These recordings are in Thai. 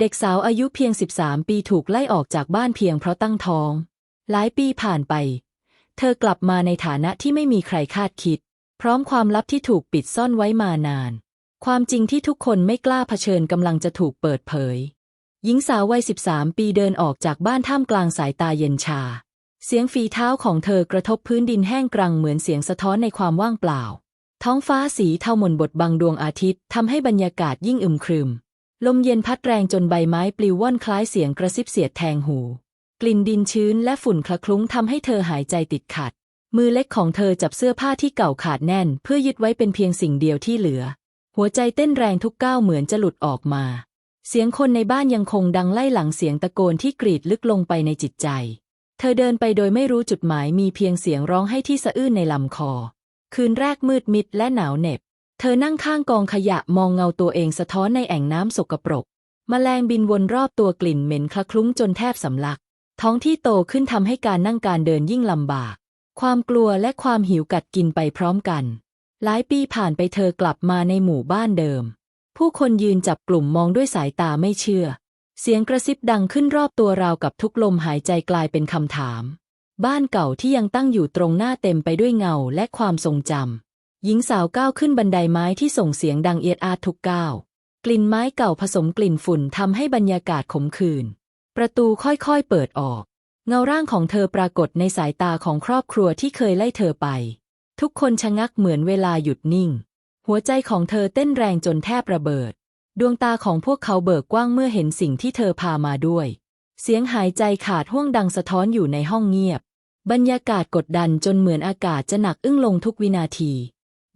เด็กสาวอายุเพียง 13 ปีถูกไล่ออกจากบ้านเพียงเพราะตั้งท้อง หลายปีผ่านไป เธอกลับมาในฐานะที่ไม่มีใครคาดคิด พร้อมความลับที่ถูกปิดซ่อนไว้มานาน ความจริงที่ทุกคนไม่กล้าเผชิญกำลังจะถูกเปิดเผย หญิงสาววัย 13 ปีเดินออกจากบ้านท่ามกลางสายตาเย็นชา เสียงฝีเท้าของเธอกระทบพื้นดินแห้งกรังเหมือนเสียงสะท้อนในความว่างเปล่า ท้องฟ้าสีเทาหม่นบดบังดวงอาทิตย์ทำให้บรรยากาศยิ่งอึมครึม ลมเย็นพัดแรงจนใบไม้ปลิวว่อนคล้ายเสียงกระซิบเสียดแทงหู กลิ่นดินชื้นและฝุ่นคละคลุ้งทำให้เธอหายใจติดขัด มือเล็กของเธอจับเสื้อผ้าที่เก่าขาดแน่น เพื่อยึดไว้เป็นเพียงสิ่งเดียวที่เหลือ หัวใจเต้นแรงทุกก้าวเหมือนจะหลุดออกมา เสียงคนในบ้านยังคงดังไล่หลังเสียงตะโกนที่กรีดลึกลงไปในจิตใจ เธอเดินไปโดยไม่รู้จุดหมายมีเพียงเสียงร้องให้ที่สะอื้นในลำคอ คืนแรกมืดมิดและหนาวเหน็บ ธอนั่งข้างกองขยะมองเงาตัวเองสะท้อนในแอ่งน้ำสกปรกแมลงบินวนรอบตัวกลิ่นเหม็นคละคลุ้งจนแทบสำลัก ท้องที่โตขึ้นทำให้การนั่งการเดินยิ่งลำบาก ความกลัวและความหิวกัดกินไปพร้อมกัน หลายปีผ่านไปเธอกลับมาในหมู่บ้านเดิม ผู้คนยืนจับกลุ่มมองด้วยสายตาไม่เชื่อ เสียงกระซิบดังขึ้นรอบตัวราวกับทุกลมหายใจกลายเป็นคำถาม บ้านเก่าที่ยังตั้งอยู่ตรงหน้าเต็มไปด้วยเงาและความทรงจำ หญิงสาวก้าวขึ้นบันไดไม้ที่ส่งเสียงดังเอียดอาร์ทุกก้าว กลิ่นไม้เก่าผสมกลิ่นฝุ่นทำให้บรรยากาศขมขื่น ประตูค่อยๆเปิดออก เงาร่างของเธอปรากฏในสายตาของครอบครัวที่เคยไล่เธอไป ทุกคนชะงักเหมือนเวลาหยุดนิ่ง หัวใจของเธอเต้นแรงจนแทบระเบิด ดวงตาของพวกเขาเบิกกว้างเมื่อเห็นสิ่งที่เธอพามาด้วย เสียงหายใจขาดห่วงดังสะท้อนอยู่ในห้องเงียบ บรรยากาศกดดันจนเหมือนอากาศจะหนักอึ้งลงทุกวินาที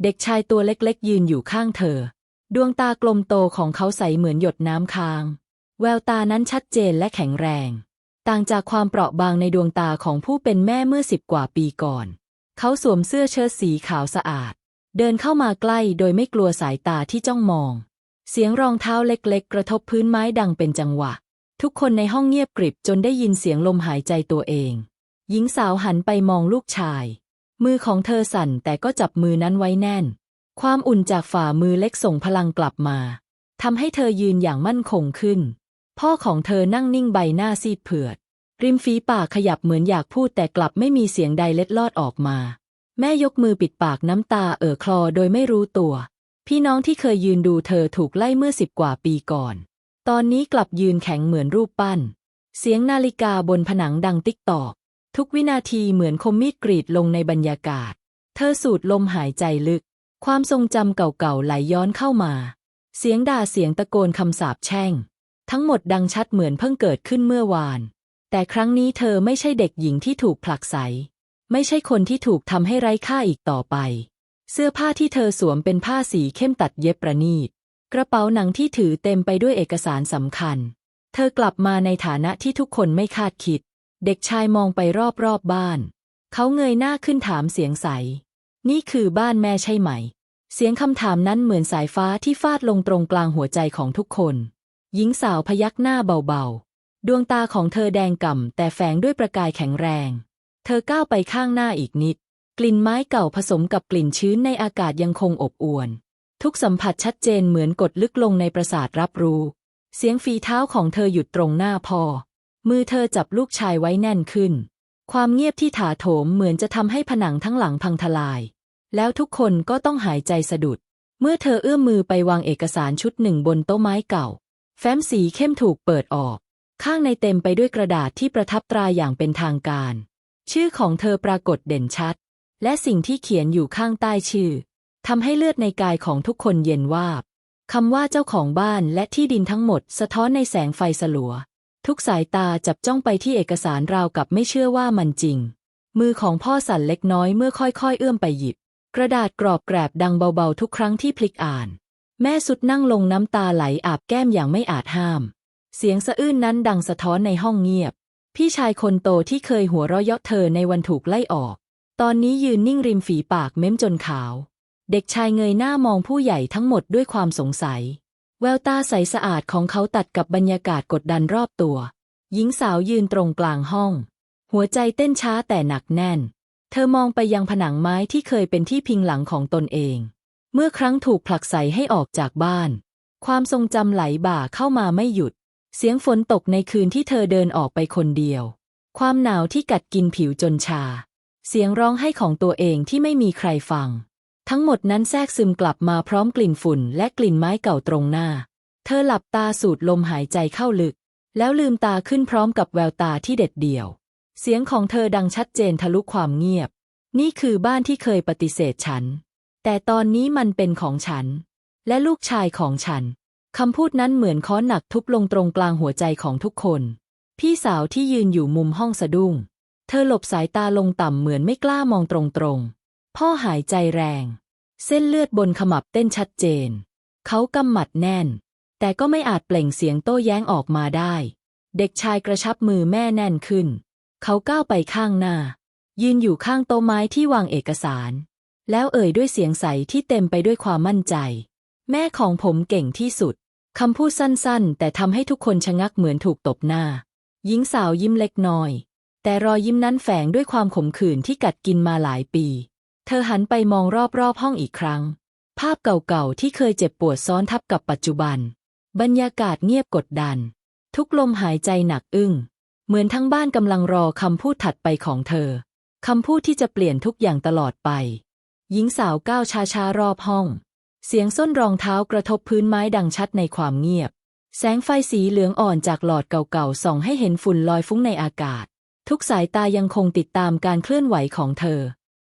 เด็กชายตัวเล็กๆ ยืนอยู่ข้างเธอ ดวงตากลมโตของเขาใสเหมือนหยดน้ำค้าง แววตานั้นชัดเจนและแข็งแรง ต่างจากความเปราะบางในดวงตาของผู้เป็นแม่เมื่อสิบกว่าปีก่อน เขาสวมเสื้อเชิ้ตสีขาวสะอาด เดินเข้ามาใกล้โดยไม่กลัวสายตาที่จ้องมอง เสียงรองเท้าเล็กๆ กระทบพื้นไม้ดังเป็นจังหวะ ทุกคนในห้องเงียบกริบจนได้ยินเสียงลมหายใจตัวเอง หญิงสาวหันไปมองลูกชาย มือของเธอสั่นแต่ก็จับมือนั้นไว้แน่น ความอุ่นจากฝ่ามือเล็กส่งพลังกลับมาทำให้เธอยืนอย่างมั่นคงขึ้น พ่อของเธอนั่งนิ่งใบหน้าซีดเผือด ริมฝีปากขยับเหมือนอยากพูดแต่กลับไม่มีเสียงใดเล็ดลอดออกมา แม่ยกมือปิดปากน้ำตาเอ่อคลอโดยไม่รู้ตัว พี่น้องที่เคยยืนดูเธอถูกไล่เมื่อสิบกว่าปีก่อน ตอนนี้กลับยืนแข็งเหมือนรูปปั้น เสียงนาฬิกาบนผนังดังติ๊กตอก ทุกวินาทีเหมือนคมมีดกรีดลงในบรรยากาศ เธอสูดลมหายใจลึก ความทรงจำเก่าๆไหลย้อนเข้ามา เสียงด่าเสียงตะโกนคำสาปแช่ง ทั้งหมดดังชัดเหมือนเพิ่งเกิดขึ้นเมื่อวาน แต่ครั้งนี้เธอไม่ใช่เด็กหญิงที่ถูกผลักไส ไม่ใช่คนที่ถูกทำให้ไร้ค่าอีกต่อไป เสื้อผ้าที่เธอสวมเป็นผ้าสีเข้มตัดเย็บประณีต กระเป๋าหนังที่ถือเต็มไปด้วยเอกสารสำคัญ เธอกลับมาในฐานะที่ทุกคนไม่คาดคิด เด็กชายมองไปรอบๆบบ้าน เขาเงยหน้าขึ้นถามเสียงใส นี่คือบ้านแม่ใช่ไหม เสียงคำถามนั้นเหมือนสายฟ้าที่ฟาดลงตรงกลางหัวใจของทุกคน หญิงสาวพยักหน้าเบาๆ ดวงตาของเธอแดงก่ำแต่แฝงด้วยประกายแข็งแรง เธอก้าวไปข้างหน้าอีกนิด กลิ่นไม้เก่าผสมกับกลิ่นชื้นในอากาศยังคงอบอวล ทุกสัมผัสชัดเจนเหมือนกดลึกลงในประสาทรับรู้ เสียงฝีเท้าของเธอหยุดตรงหน้าพ่อ มือเธอจับลูกชายไว้แน่นขึ้น ความเงียบที่ถาโถมเหมือนจะทำให้ผนังทั้งหลังพังทลาย แล้วทุกคนก็ต้องหายใจสะดุด เมื่อเธอเอื้อมมือไปวางเอกสารชุดหนึ่งบนโต๊ะไม้เก่า แฟ้มสีเข้มถูกเปิดออก ข้างในเต็มไปด้วยกระดาษที่ประทับตราอย่างเป็นทางการ ชื่อของเธอปรากฏเด่นชัด และสิ่งที่เขียนอยู่ข้างใต้ชื่อทำให้เลือดในกายของทุกคนเย็นวาบคำว่าเจ้าของบ้านและที่ดินทั้งหมดสะท้อนในแสงไฟสลัว ทุกสายตาจับจ้องไปที่เอกสารราวกับไม่เชื่อว่ามันจริง มือของพ่อสั่นเล็กน้อยเมื่อค่อยๆ เอื้อมไปหยิบ กระดาษกรอบแกรบดังเบาๆทุกครั้งที่พลิกอ่าน แม่สุดนั่งลงน้ำตาไหลอาบแก้มอย่างไม่อาจห้าม เสียงสะอื้นนั้นดังสะท้อนในห้องเงียบ พี่ชายคนโตที่เคยหัวเราะเยาะเธอในวันถูกไล่ออก ตอนนี้ยืนนิ่งริมฝีปากเม้มจนขาว เด็กชายเงยหน้ามองผู้ใหญ่ทั้งหมดด้วยความสงสัย แววตาใสสะอาดของเขาตัดกับบรรยากาศกดดันรอบตัว หญิงสาวยืนตรงกลางห้อง หัวใจเต้นช้าแต่หนักแน่น เธอมองไปยังผนังไม้ที่เคยเป็นที่พิงหลังของตนเอง เมื่อครั้งถูกผลักใสให้ออกจากบ้าน ความทรงจำไหลบ่าเข้ามาไม่หยุด เสียงฝนตกในคืนที่เธอเดินออกไปคนเดียว ความหนาวที่กัดกินผิวจนชา เสียงร้องไห้ของตัวเองที่ไม่มีใครฟัง ทั้งหมดนั้นแทรกซึมกลับมาพร้อมกลิ่นฝุ่นและกลิ่นไม้เก่าตรงหน้า เธอหลับตาสูดลมหายใจเข้าลึก แล้วลืมตาขึ้นพร้อมกับแววตาที่เด็ดเดี่ยว เสียงของเธอดังชัดเจนทะลุความเงียบ นี่คือบ้านที่เคยปฏิเสธฉัน แต่ตอนนี้มันเป็นของฉัน และลูกชายของฉัน คำพูดนั้นเหมือนค้อนหนักทุบลงตรงกลางหัวใจของทุกคน พี่สาวที่ยืนอยู่มุมห้องสะดุ้ง เธอหลบสายตาลงต่ำเหมือนไม่กล้ามองตรงๆ พ่อหายใจแรง เส้นเลือดบนขมับเต้นชัดเจน เขากำหมัดแน่น แต่ก็ไม่อาจเปล่งเสียงโต้แย้งออกมาได้ เด็กชายกระชับมือแม่แน่นขึ้น เขาก้าวไปข้างหน้า ยืนอยู่ข้างโต๊ะไม้ที่วางเอกสาร แล้วเอ่ยด้วยเสียงใสที่เต็มไปด้วยความมั่นใจ แม่ของผมเก่งที่สุดคำพูดสั้นๆ แต่ทำให้ทุกคนชะงักเหมือนถูกตบหน้า หญิงสาวยิ้มเล็กน้อย แต่รอยยิ้มนั้นแฝงด้วยความขมขื่นที่กัดกินมาหลายปี เธอหันไปมองรอบๆห้องอีกครั้ง ภาพเก่าๆที่เคยเจ็บปวดซ้อนทับกับปัจจุบัน บรรยากาศเงียบกดดัน ทุกลมหายใจหนักอึ้ง เหมือนทั้งบ้านกำลังรอคำพูดถัดไปของเธอคำพูดที่จะเปลี่ยนทุกอย่างตลอดไป หญิงสาวก้าวช้าๆรอบห้อง เสียงส้นรองเท้ากระทบพื้นไม้ดังชัดในความเงียบ แสงไฟสีเหลืองอ่อนจากหลอดเก่าๆส่องให้เห็นฝุ่นลอยฟุ้งในอากาศ ทุกสายตายังคงติดตามการเคลื่อนไหวของเธอ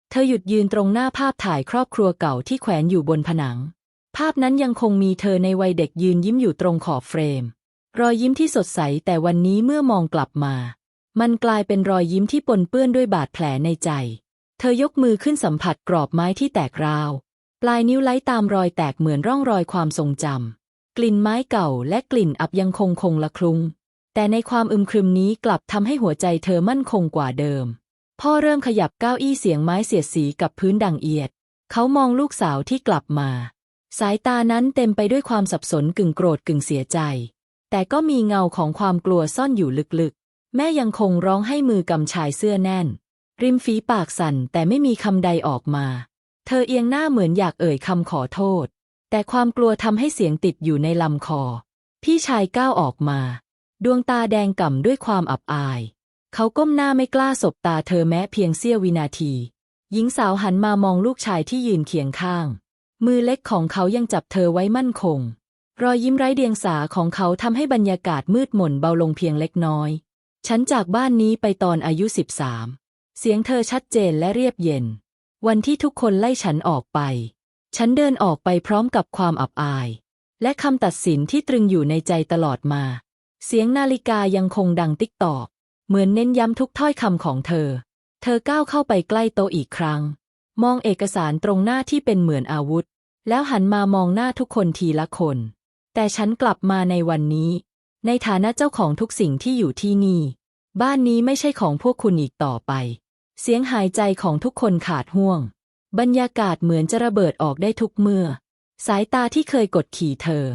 เธอหยุดยืนตรงหน้าภาพถ่ายครอบครัวเก่าที่แขวนอยู่บนผนัง ภาพนั้นยังคงมีเธอในวัยเด็กยืนยิ้มอยู่ตรงขอบเฟรม รอยยิ้มที่สดใสแต่วันนี้เมื่อมองกลับมา มันกลายเป็นรอยยิ้มที่ปนเปื้อนด้วยบาดแผลในใจ เธอยกมือขึ้นสัมผัสกรอบไม้ที่แตกราว ปลายนิ้วไล้ตามรอยแตกเหมือนร่องรอยความทรงจำกลิ่นไม้เก่าและกลิ่นอับยังคงคงละคลุงแต่ในความอึมครึมนี้กลับทำให้หัวใจเธอมั่นคงกว่าเดิม พ่อเริ่มขยับเก้าอี้เสียงไม้เสียดสีกับพื้นดังเอียด เขามองลูกสาวที่กลับมา สายตานั้นเต็มไปด้วยความสับสนกึ่งโกรธกึ่งเสียใจ แต่ก็มีเงาของความกลัวซ่อนอยู่ลึกๆ แม่ยังคงร้องให้มือกำชายเสื้อแน่น ริมฝีปากสั่นแต่ไม่มีคำใดออกมา เธอเอียงหน้าเหมือนอยากเอ่ยคำขอโทษ แต่ความกลัวทำให้เสียงติดอยู่ในลำคอ พี่ชายก้าวออกมา ดวงตาแดงก่ำด้วยความอับอาย เขาก้มหน้าไม่กล้าสบตาเธอแม้เพียงเสี้ยววินาที หญิงสาวหันมามองลูกชายที่ยืนเคียงข้าง มือเล็กของเขายังจับเธอไว้มั่นคง รอยยิ้มไร้เดียงสาของเขาทำให้บรรยากาศมืดมนเบาลงเพียงเล็กน้อย ฉันจากบ้านนี้ไปตอนอายุสิบสามเสียงเธอชัดเจนและเรียบเย็น วันที่ทุกคนไล่ฉันออกไป ฉันเดินออกไปพร้อมกับความอับอาย และคำตัดสินที่ตรึงอยู่ในใจตลอดมา เสียงนาฬิกายังคงดังติ๊กตอก เหมือนเน้นย้ำทุกถ้อยคำของเธอ เธอก้าวเข้าไปใกล้โตอีกครั้ง มองเอกสารตรงหน้าที่เป็นเหมือนอาวุธ แล้วหันมามองหน้าทุกคนทีละคน แต่ฉันกลับมาในวันนี้ ในฐานะเจ้าของทุกสิ่งที่อยู่ที่นี่ บ้านนี้ไม่ใช่ของพวกคุณอีกต่อไป เสียงหายใจของทุกคนขาดห่วง บรรยากาศเหมือนจะระเบิดออกได้ทุกเมื่อ สายตาที่เคยกดขี่เธอ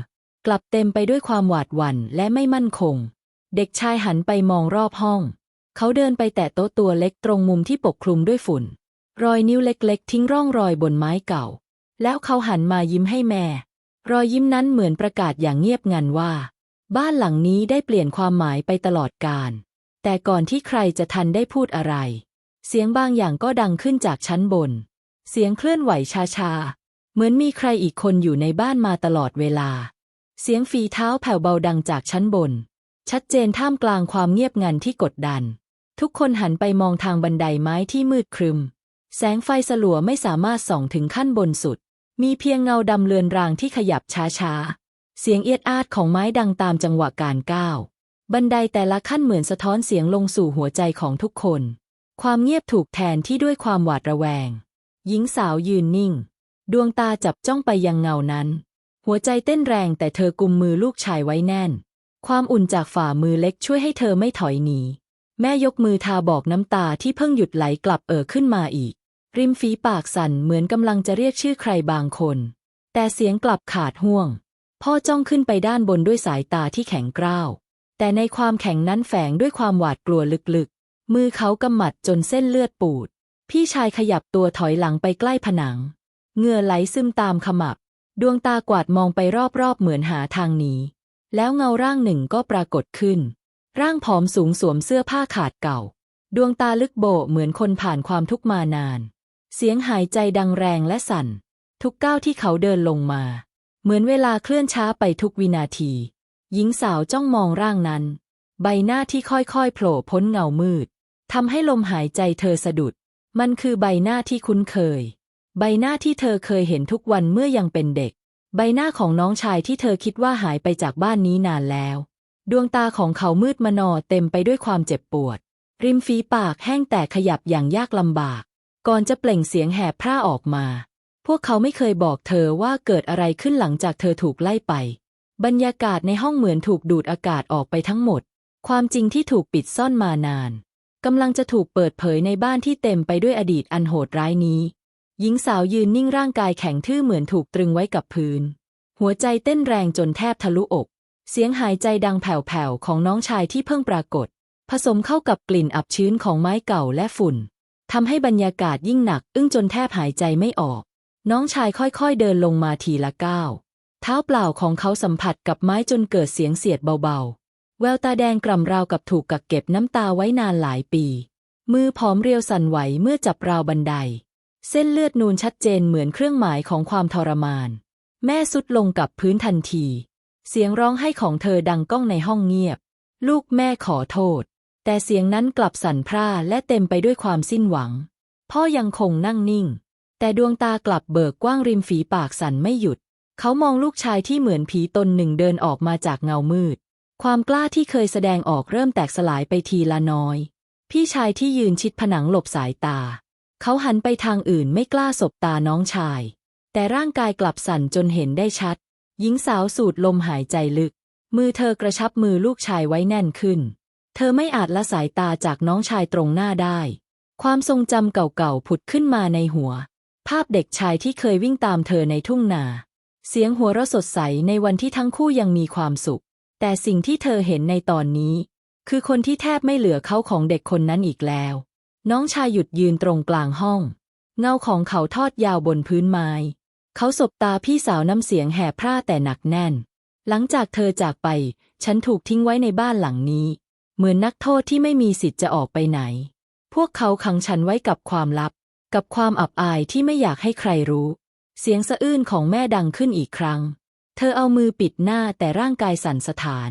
กลับเต็มไปด้วยความหวาดหวั่นและไม่มั่นคง เด็กชายหันไปมองรอบห้อง เขาเดินไปแตะโต๊ะตัวเล็กตรงมุมที่ปกคลุมด้วยฝุ่น รอยนิ้วเล็กๆ ทิ้งร่องรอยบนไม้เก่า แล้วเขาหันมายิ้มให้แม่ รอยยิ้มนั้นเหมือนประกาศอย่างเงียบงันว่า บ้านหลังนี้ได้เปลี่ยนความหมายไปตลอดกาลแต่ก่อนที่ใครจะทันได้พูดอะไร เสียงบางอย่างก็ดังขึ้นจากชั้นบน เสียงเคลื่อนไหวช้าๆ เหมือนมีใครอีกคนอยู่ในบ้านมาตลอดเวลา เสียงฝีเท้าแผ่วเบาดังจากชั้นบน ชัดเจนท่ามกลางความเงียบงันที่กดดัน ทุกคนหันไปมองทางบันไดไม้ที่มืดครึม แสงไฟสลัวไม่สามารถส่องถึงขั้นบนสุด มีเพียงเงาดำเลือนรางที่ขยับช้าๆ เสียงเอียดอาดของไม้ดังตามจังหวะการก้าว บันไดแต่ละขั้นเหมือนสะท้อนเสียงลงสู่หัวใจของทุกคน ความเงียบถูกแทนที่ด้วยความหวาดระแวง หญิงสาวยืนนิ่ง ดวงตาจับจ้องไปยังเงานั้น หัวใจเต้นแรงแต่เธอกุมมือลูกชายไว้แน่น ความอุ่นจากฝ่ามือเล็กช่วยให้เธอไม่ถอยหนี แม่ยกมือทาบอกน้ำตาที่เพิ่งหยุดไหลกลับเอ่อขึ้นมาอีก ริมฝีปากสั่นเหมือนกำลังจะเรียกชื่อใครบางคน แต่เสียงกลับขาดห่วง พ่อจ้องขึ้นไปด้านบนด้วยสายตาที่แข็งกร้าว แต่ในความแข็งนั้นแฝงด้วยความหวาดกลัวลึกๆ มือเขากำหมัดจนเส้นเลือดปูด พี่ชายขยับตัวถอยหลังไปใกล้ผนังเหงื่อไหลซึมตามขมับ ดวงตากวาดมองไปรอบๆเหมือนหาทางหนี แล้วเงาร่างหนึ่งก็ปรากฏขึ้น ร่างผอมสูงสวมเสื้อผ้าขาดเก่า ดวงตาลึกโบเหมือนคนผ่านความทุกข์มานาน เสียงหายใจดังแรงและสั่น ทุกก้าวที่เขาเดินลงมา เหมือนเวลาเคลื่อนช้าไปทุกวินาที หญิงสาวจ้องมองร่างนั้น ใบหน้าที่ค่อยๆโผล่พ้นเงามืดทำให้ลมหายใจเธอสะดุด มันคือใบหน้าที่คุ้นเคย ใบหน้าที่เธอเคยเห็นทุกวันเมื่อยังเป็นเด็ก ใบหน้าของน้องชายที่เธอคิดว่าหายไปจากบ้านนี้นานแล้ว ดวงตาของเขามืดมนอเต็มไปด้วยความเจ็บปวด ริมฝีปากแห้งแต่ขยับอย่างยากลำบาก ก่อนจะเปล่งเสียงแหบพร่าออกมา พวกเขาไม่เคยบอกเธอว่าเกิดอะไรขึ้นหลังจากเธอถูกไล่ไป บรรยากาศในห้องเหมือนถูกดูดอากาศออกไปทั้งหมด ความจริงที่ถูกปิดซ่อนมานานกำลังจะถูกเปิดเผยในบ้านที่เต็มไปด้วยอดีตอันโหดร้ายนี้ หญิงสาวยืนนิ่งร่างกายแข็งทื่อเหมือนถูกตรึงไว้กับพื้น หัวใจเต้นแรงจนแทบทะลุอก เสียงหายใจดังแผ่วๆของน้องชายที่เพิ่งปรากฏ ผสมเข้ากับกลิ่นอับชื้นของไม้เก่าและฝุ่นทำให้บรรยากาศยิ่งหนัก อึ้งจนแทบหายใจไม่ออก น้องชายค่อยๆเดินลงมาทีละก้าวเท้าเปล่าของเขาสัมผัสกับไม้จนเกิดเสียงเสียดเบาๆ แววตาแดงกล่ำราวกับถูกกักเก็บน้ำตาไว้นานหลายปี มือผอมเรียวสั่นไหวเมื่อจับราวบันได เส้นเลือดนูนชัดเจนเหมือนเครื่องหมายของความทรมาน แม่สุดลงกับพื้นทันที เสียงร้องไห้ของเธอดังก้องในห้องเงียบ ลูกแม่ขอโทษ แต่เสียงนั้นกลับสั่นพร่าและเต็มไปด้วยความสิ้นหวัง พ่อยังคงนั่งนิ่ง แต่ดวงตากลับเบิกกว้างริมฝีปากสั่นไม่หยุด เขามองลูกชายที่เหมือนผีตนหนึ่งเดินออกมาจากเงามืด ความกล้าที่เคยแสดงออกเริ่มแตกสลายไปทีละน้อย พี่ชายที่ยืนชิดผนังหลบสายตา เขาหันไปทางอื่นไม่กล้าสบตาน้องชาย แต่ร่างกายกลับสั่นจนเห็นได้ชัด หญิงสาวสูดลมหายใจลึก มือเธอกระชับมือลูกชายไว้แน่นขึ้น เธอไม่อาจละสายตาจากน้องชายตรงหน้าได้ ความทรงจำเก่าๆผุดขึ้นมาในหัว ภาพเด็กชายที่เคยวิ่งตามเธอในทุ่งนา เสียงหัวเราะสดใสในวันที่ทั้งคู่ยังมีความสุข แต่สิ่งที่เธอเห็นในตอนนี้ คือคนที่แทบไม่เหลือเขาของเด็กคนนั้นอีกแล้ว น้องชายหยุดยืนตรงกลางห้อง เงาของเขาทอดยาวบนพื้นไม้ เขาสบตาพี่สาวน้ำเสียงแหบพร่าแต่หนักแน่น หลังจากเธอจากไป ฉันถูกทิ้งไว้ในบ้านหลังนี้ เหมือนนักโทษที่ไม่มีสิทธิ์จะออกไปไหน พวกเขาขังฉันไว้กับความลับ กับความอับอายที่ไม่อยากให้ใครรู้ เสียงสะอื้นของแม่ดังขึ้นอีกครั้ง เธอเอามือปิดหน้าแต่ร่างกายสั่นสะท้าน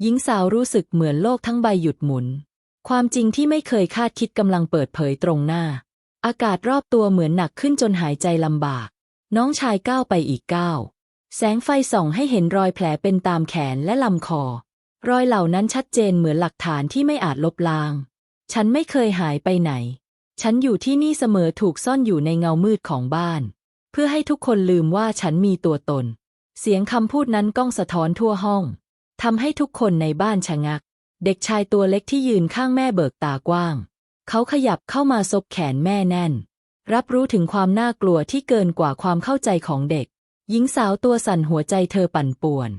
หญิงสาวรู้สึกเหมือนโลกทั้งใบหยุดหมุน ความจริงที่ไม่เคยคาดคิดกำลังเปิดเผยตรงหน้า อากาศรอบตัวเหมือนหนักขึ้นจนหายใจลำบาก น้องชายก้าวไปอีกก้าวแสงไฟส่องให้เห็นรอยแผลเป็นตามแขนและลำคอ รอยเหล่านั้นชัดเจนเหมือนหลักฐานที่ไม่อาจลบล้าง ฉันไม่เคยหายไปไหน ฉันอยู่ที่นี่เสมอถูกซ่อนอยู่ในเงามืดของบ้าน เพื่อให้ทุกคนลืมว่าฉันมีตัวตน เสียงคำพูดนั้นก้องสะท้อนทั่วห้องทำให้ทุกคนในบ้านชะงัก เด็กชายตัวเล็กที่ยืนข้างแม่เบิกตากว้าง เขาขยับเข้ามาซบแขนแม่แน่น รับรู้ถึงความน่ากลัวที่เกินกว่าความเข้าใจของเด็ก หญิงสาวตัวสั่นหัวใจเธอปั่นป่วน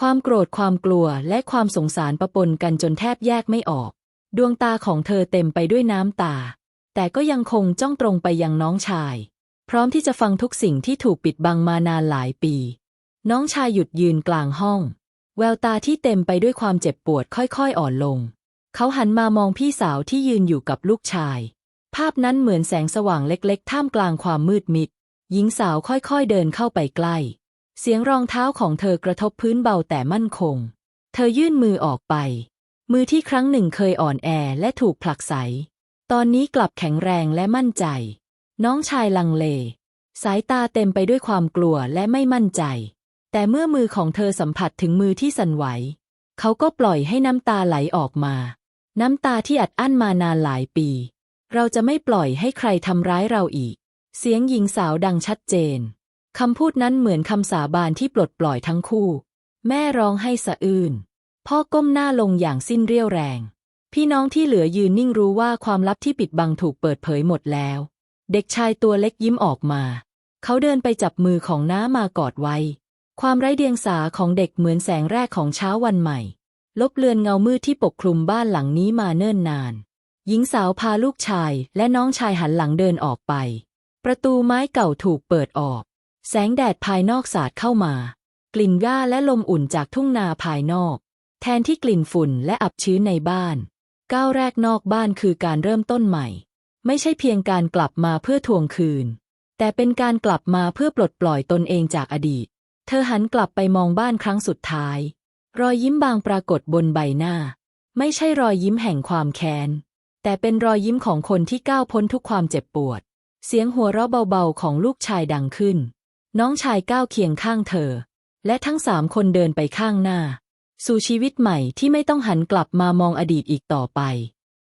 ความโกรธความกลัวและความสงสารปะปนกันจนแทบแยกไม่ออก ดวงตาของเธอเต็มไปด้วยน้ำตา แต่ก็ยังคงจ้องตรงไปยังน้องชาย พร้อมที่จะฟังทุกสิ่งที่ถูกปิดบังมานานหลายปี น้องชายหยุดยืนกลางห้อง แววตาที่เต็มไปด้วยความเจ็บปวดค่อยๆอ่อนลง เขาหันมามองพี่สาวที่ยืนอยู่กับลูกชาย ภาพนั้นเหมือนแสงสว่างเล็กๆ ท่ามกลางความมืดมิด หญิงสาวค่อยๆเดินเข้าไปใกล้ เสียงรองเท้าของเธอกระทบพื้นเบาแต่มั่นคง เธอยื่นมือออกไป มือที่ครั้งหนึ่งเคยอ่อนแอและถูกผลักไส ตอนนี้กลับแข็งแรงและมั่นใจ น้องชายลังเล สายตาเต็มไปด้วยความกลัวและไม่มั่นใจ แต่เมื่อมือของเธอสัมผัสถึงมือที่สั่นไหว เขาก็ปล่อยให้น้ำตาไหลออกมา น้ำตาที่อัดอั้นมานานหลายปี เราจะไม่ปล่อยให้ใครทำร้ายเราอีก เสียงหญิงสาวดังชัดเจนคำพูดนั้นเหมือนคำสาบานที่ปลดปล่อยทั้งคู่ แม่ร้องให้สะอื้น พ่อก้มหน้าลงอย่างสิ้นเรี่ยวแรง พี่น้องที่เหลือยืนนิ่งรู้ว่าความลับที่ปิดบังถูกเปิดเผยหมดแล้ว เด็กชายตัวเล็กยิ้มออกมา เขาเดินไปจับมือของน้ามากอดไว้ ความไร้เดียงสาของเด็กเหมือนแสงแรกของเช้าวันใหม่ ลบเลือนเงามืดที่ปกคลุมบ้านหลังนี้มาเนิ่นนาน หญิงสาวพาลูกชายและน้องชายหันหลังเดินออกไป ประตูไม้เก่าถูกเปิดออก แสงแดดภายนอกสาดเข้ามา กลิ่นหญ้าและลมอุ่นจากทุ่งนาภายนอก แทนที่กลิ่นฝุ่นและอับชื้นในบ้าน ก้าวแรกนอกบ้านคือการเริ่มต้นใหม่ ไม่ใช่เพียงการกลับมาเพื่อทวงคืน แต่เป็นการกลับมาเพื่อปลดปล่อยตนเองจากอดีต เธอหันกลับไปมองบ้านครั้งสุดท้าย รอยยิ้มบางปรากฏบนใบหน้า ไม่ใช่รอยยิ้มแห่งความแค้น แต่เป็นรอยยิ้มของคนที่ก้าวพ้นทุกความเจ็บปวด เสียงหัวเราะเบาๆของลูกชายดังขึ้น น้องชายก้าวเคียงข้างเธอ และทั้งสามคนเดินไปข้างหน้า สู่ชีวิตใหม่ที่ไม่ต้องหันกลับมามองอดีตอีกต่อไป